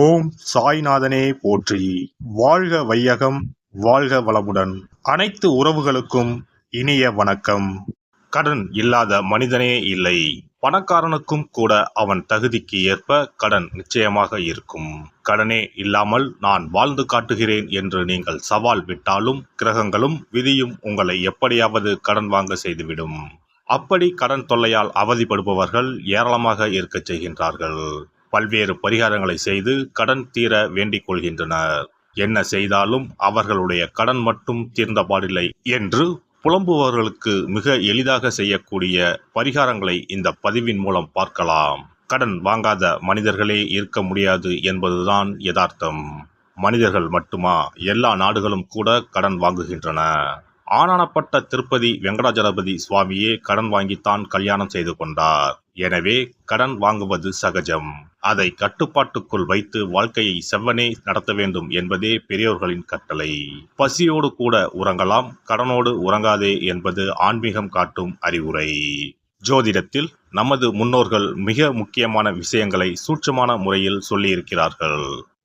ஓம் சாய்நாதனே போற்றி. வாழ்க வையகம் வாழ்க வளமுடன். அனைத்து உறவுகளுக்கும் இனிய வணக்கம். கடன் இல்லாத மனிதனே இல்லை. பணக்காரனுக்கும் கூட அவன் தகுதிக்கு ஏற்ப கடன் நிச்சயமாக இருக்கும். கடனே இல்லாமல் நான் வாழ்ந்து காட்டுகிறேன் என்று நீங்கள் சவால் விட்டாலும் கிரகங்களும் விதியும் உங்களை எப்படியாவது கடன் வாங்க செய்துவிடும். அப்படி கடன் தொல்லையால் அவதிப்படுபவர்கள் ஏராளமாக இருக்கச் செய்கின்றார்கள். பல்வேறு பரிகாரங்களை செய்து கடன் தீர வேண்டிக் கொள்கின்றனர். என்ன செய்தாலும் அவர்களுடைய கடன் மட்டும் தீர்ந்த பாடில்லை என்று புலம்புபவர்களுக்கு மிக எளிதாக செய்யக்கூடிய பரிகாரங்களை இந்த பதிவின் மூலம் பார்க்கலாம். கடன் வாங்காத மனிதர்களே இருக்க முடியாது என்பதுதான் யதார்த்தம். மனிதர்கள் மட்டுமா? எல்லா நாடுகளும் கூட கடன் வாங்குகின்றன. ஆனானப்பட்ட திருப்பதி வெங்கடாஜலபதி சுவாமியே கடன் வாங்கித்தான் கல்யாணம் செய்து கொண்டார். எனவே கடன் வாங்குவது சகஜம். அதை கட்டுப்பாட்டுக்குள் வைத்து வாழ்க்கையை செவ்வனே நடத்த வேண்டும் என்பதே பெரியோர்களின் கட்டளை. பசியோடு கூட உறங்கலாம் கடனோடு உறங்காதே என்பது ஆன்மீகம் காட்டும் அறிவுரை. ஜோதிடத்தில் நமது முன்னோர்கள் மிக முக்கியமான விஷயங்களை சூட்சமான முறையில் சொல்லியிருக்கிறார்கள்.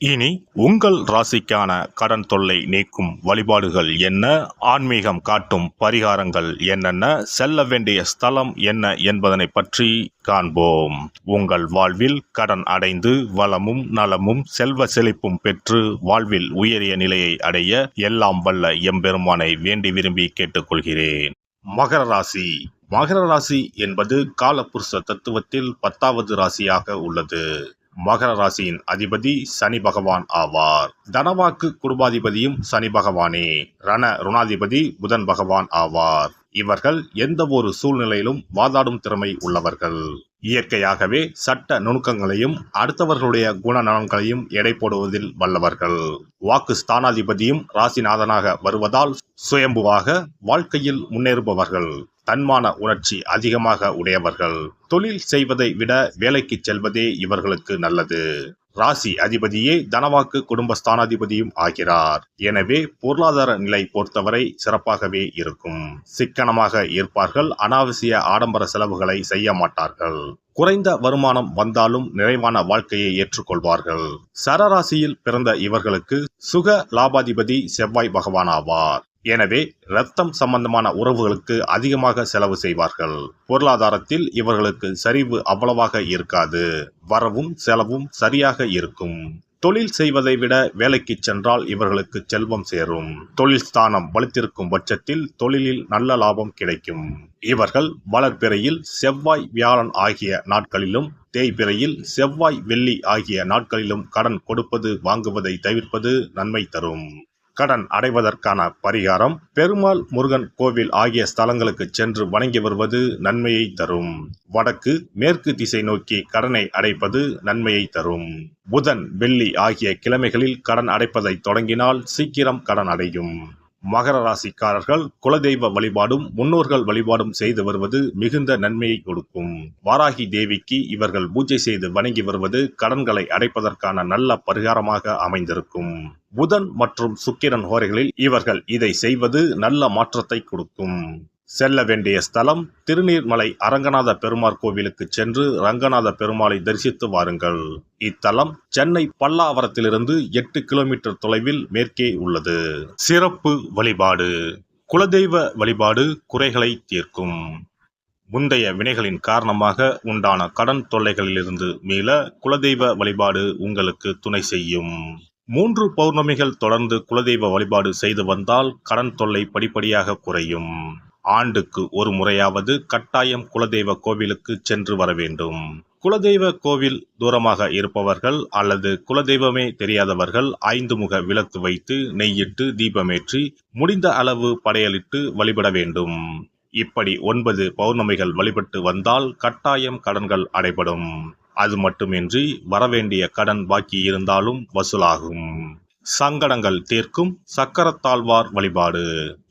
இனி உங்கள் ராசிக்கான கடன் தொல்லை நீக்கும் வழிபாடுகள் என்ன? ஆன்மீகம் காட்டும் பரிகாரங்கள் என்னென்ன? செல்ல வேண்டிய ஸ்தலம் என்ன என்பதனை பற்றி காண்போம். உங்கள் வாழ்வில் கடன் அடைந்து வளமும் நலமும் செல்வ செழிப்பும் பெற்று வாழ்வில் உயரிய நிலையை அடைய எல்லாம் வல்ல எம்பெருமானை வேண்டி விரும்பி கேட்டுக்கொள்கிறேன். மகர ராசி. மகர ராசி என்பது காலபுருஷ தத்துவத்தில் பத்தாவது ராசியாக உள்ளது. மகர ராசியின் அதிபதி சனி பகவான் ஆவார். தனவாக்கு குடும்பாதிபதியும் சனி பகவானே. ரண ருணாதிபதி புதன் பகவான் ஆவார். இவர்கள் எந்த ஒரு சூழ்நிலையிலும் வாதாடும் திறமை உள்ளவர்கள். இயற்கையாகவே சட்ட நுணுக்கங்களையும் அடுத்தவர்களுடைய குணநலன்களையும் எடை போடுவதில் வல்லவர்கள். வாக்கு ஸ்தானாதிபதியும் ராசிநாதனாக வருவதால் சுயம்புவாக வாழ்க்கையில் முன்னேறுபவர்கள். தன்மான உணர்ச்சி அதிகமாக உடையவர்கள். தொழில் செய்வதை விட வேலைக்கு செல்வதே இவர்களுக்கு நல்லது. ராசி அதிபதியே தனவாக்கு குடும்ப ஸ்தானாதிபதியும் ஆகிறார். எனவே பொருளாதார நிலை பொறுத்தவரை சிறப்பாகவே இருக்கும். சிக்கனமாக இருப்பார்கள். அனாவசிய ஆடம்பர செலவுகளை செய்ய மாட்டார்கள். குறைந்த வருமானம் வந்தாலும் நிறைவான வாழ்க்கையை ஏற்றுக்கொள்வார்கள். சரராசியில் பிறந்த இவர்களுக்கு சுக லாபாதிபதி செவ்வாய் பகவான் ஆவார். எனவே இரத்தம் சம்பந்தமான உறவுகளுக்கு அதிகமாக செலவு செய்வார்கள். பொருளாதாரத்தில் இவர்களுக்கு சரிவு அவ்வளவாக இருக்காது. வரவும் செலவும் சரியாக இருக்கும். தொழில் செய்வதை விட வேலைக்கு சென்றால் இவர்களுக்கு செல்வம் சேரும். தொழில் ஸ்தானம் வலுத்திருக்கும் பட்சத்தில் தொழிலில் நல்ல லாபம் கிடைக்கும். இவர்கள் வளர்பிறையில் செவ்வாய் வியாழன் ஆகிய நாட்களிலும் தேய்பிறையில் செவ்வாய் வெள்ளி ஆகிய நாட்களிலும் கடன் கொடுப்பது வாங்குவதை தவிர்ப்பது நன்மை தரும். கடன் அடைவதற்கான பரிகாரம் பெருமாள் முருகன் கோவில் ஆகிய ஸ்தலங்களுக்கு சென்று வணங்கி வருவது நன்மையை தரும். வடக்கு மேற்கு திசை நோக்கி கடனை அடைப்பது நன்மையை தரும். புதன் வெள்ளி ஆகிய கிழமைகளில் கடன் அடைப்பதை தொடங்கினால் சீக்கிரம் கடன் அடையும். மகர ராசிக்காரர்கள் குலதெய்வ வழிபாடும் முன்னோர்கள் வழிபாடும் செய்து வருவது மிகுந்த நன்மையை கொடுக்கும். வாராகி தேவிக்கு இவர்கள் பூஜை செய்து வணங்கி வருவது கடன்களை அடைப்பதற்கான நல்ல பரிகாரமாக அமைந்திருக்கும். புதன் மற்றும் சுக்கிரன் ஹோரைகளில் இவர்கள் இதை செய்வது நல்ல மாற்றத்தை கொடுக்கும். செல்ல வேண்டிய ஸ்தலம் திருநீர்மலை அரங்கநாத பெருமாள் கோவிலுக்கு சென்று ரங்கநாத பெருமாளை தரிசித்து வாருங்கள். இத்தலம் சென்னை பல்லாவரத்திலிருந்து எட்டு கிலோமீட்டர் தொலைவில் மேற்கே உள்ளது. சிறப்பு வழிபாடு. குலதெய்வ வழிபாடு குறைகளை தீர்க்கும். முந்தைய வினைகளின் காரணமாக உண்டான கடன் தொல்லைகளிலிருந்து மீள குலதெய்வ வழிபாடு உங்களுக்கு துணை செய்யும். மூன்று பௌர்ணமிகள் தொடர்ந்து குலதெய்வ வழிபாடு செய்து வந்தால் கடன் தொல்லை படிப்படியாக குறையும். ஆண்டுக்கு ஒரு முறையாவது கட்டாயம் குலதெய்வ கோவிலுக்கு சென்று வர வேண்டும். குலதெய்வ கோவில் தூரமாக இருப்பவர்கள் அல்லது குலதெய்வமே தெரியாதவர்கள் ஐந்து முக விளக்கு வைத்து நெய்யிட்டு தீபமேற்றி முடிந்த அளவு படையலிட்டு வழிபட வேண்டும். இப்படி ஒன்பது பௌர்ணமிகள் வழிபட்டு வந்தால் கட்டாயம் கடன்கள் அடைபடும். அது மட்டுமின்றி வரவேண்டிய கடன் பாக்கி இருந்தாலும் வசூலாகும். சங்கடங்கள் தீர்க்கும் சக்கரத்தாழ்வார் வழிபாடு.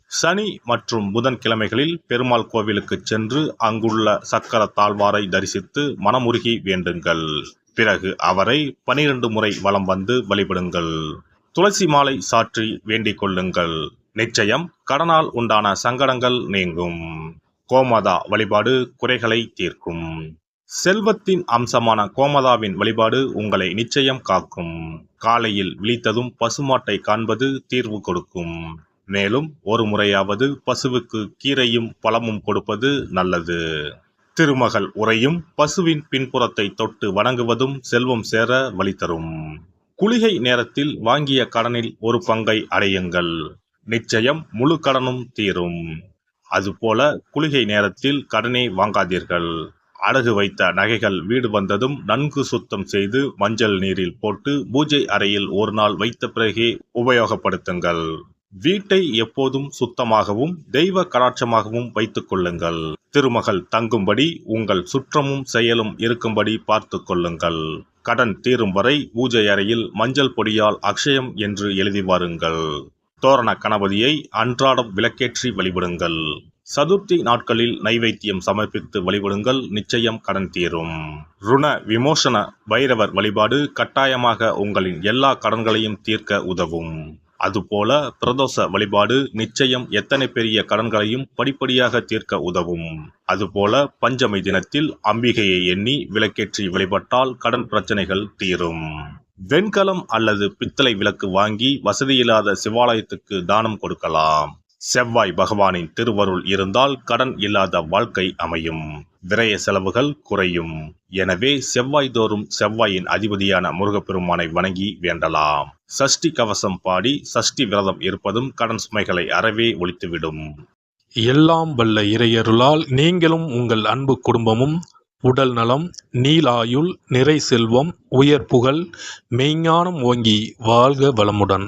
சனி மற்றும் புதன்கிழமைகளில் பெருமாள் கோவிலுக்கு சென்று அங்குள்ள சக்கர தாழ்வாரை தரிசித்து மனமுருகி வேண்டுங்கள். பிறகு அவரை பனிரெண்டு முறை வலம் வந்து வழிபடுங்கள். துளசி மாலை சாற்றி வேண்டிக் கொள்ளுங்கள். நிச்சயம் கடனால் உண்டான சங்கடங்கள் நீங்கும். கோமதா வழிபாடு குறைகளை தீர்க்கும். செல்வத்தின் அம்சமான கோமதாவின் வழிபாடு உங்களை நிச்சயம் காக்கும். காலையில் விழித்ததும் பசுமாட்டை காண்பது தீர்வு கொடுக்கும். மேலும் ஒரு முறையாவது பசுவுக்கு கீரையும் பழமும் கொடுப்பது நல்லது. திருமகள் உரையும் பசுவின் பின்புறத்தை தொட்டு வணங்குவதும் செல்வம் சேர வழி தரும். குளிகை நேரத்தில் வாங்கிய கடனில் ஒரு பங்கை அடையுங்கள். நிச்சயம் முழு கடனும் தீரும். அதுபோல குளிகை நேரத்தில் கடனை வாங்காதீர்கள். அடகு வைத்த நகைகள் வீடு வந்ததும் நன்கு சுத்தம் செய்து மஞ்சள் நீரில் போட்டு பூஜை அறையில் ஒரு நாள் வைத்த பிறகே உபயோகப்படுத்துங்கள். வீட்டை எப்போதும் சுத்தமாகவும் தெய்வ கடாட்சமாகவும் வைத்துக் கொள்ளுங்கள். திருமகள் தங்கும்படி உங்கள் சுற்றமும் செயலும் இருக்கும்படி பார்த்து கொள்ளுங்கள். கடன் தீரும் வரை பூஜை அறையில் மஞ்சள் பொடியால் அக்ஷயம் என்று எழுதி வாருங்கள். தோரண கணபதியை அன்றாடம் விளக்கேற்றி வழிபடுங்கள். சதுர்த்தி நாட்களில் நைவேத்தியம் சமர்ப்பித்து வழிபடுங்கள் நிச்சயம் கடன் தீரும். ருண விமோசன பைரவர் வழிபாடு கட்டாயமாக உங்களின் எல்லா கடன்களையும் தீர்க்க உதவும். அதுபோல பிரதோஷ வழிபாடு நிச்சயம் எத்தனை பெரிய கடன்களையும் படிப்படியாக தீர்க்க உதவும். அதுபோல பஞ்சமை தினத்தில் அம்பிகையை எண்ணி விளக்கேற்றி வழிபட்டால் கடன் பிரச்சனைகள் தீரும். வெண்கலம் அல்லது பித்தளை விளக்கு வாங்கி வசதியில்லாத சிவாலயத்துக்கு தானம் கொடுக்கலாம். செவ்வாய் பகவானின் திருவருள் இருந்தால் கடன் இல்லாத வாழ்க்கை அமையும். விரய செலவுகள் குறையும். எனவே செவ்வாய் தோறும் செவ்வாயின் அதிபதியான முருகப்பெருமானை வணங்கி வேண்டலாம். சஷ்டி கவசம் பாடி சஷ்டி விரதம் இருப்பதும் கடன் சுமைகளை அறவே ஒழித்துவிடும். எல்லாம் வல்ல இறையருளால் நீங்களும் உங்கள் அன்பு குடும்பமும் உடல் நலம் நீலாயுள் நிறை செல்வம் உயர் புகழ் மெய்ஞானம் ஓங்கி வாழ்க வளமுடன்.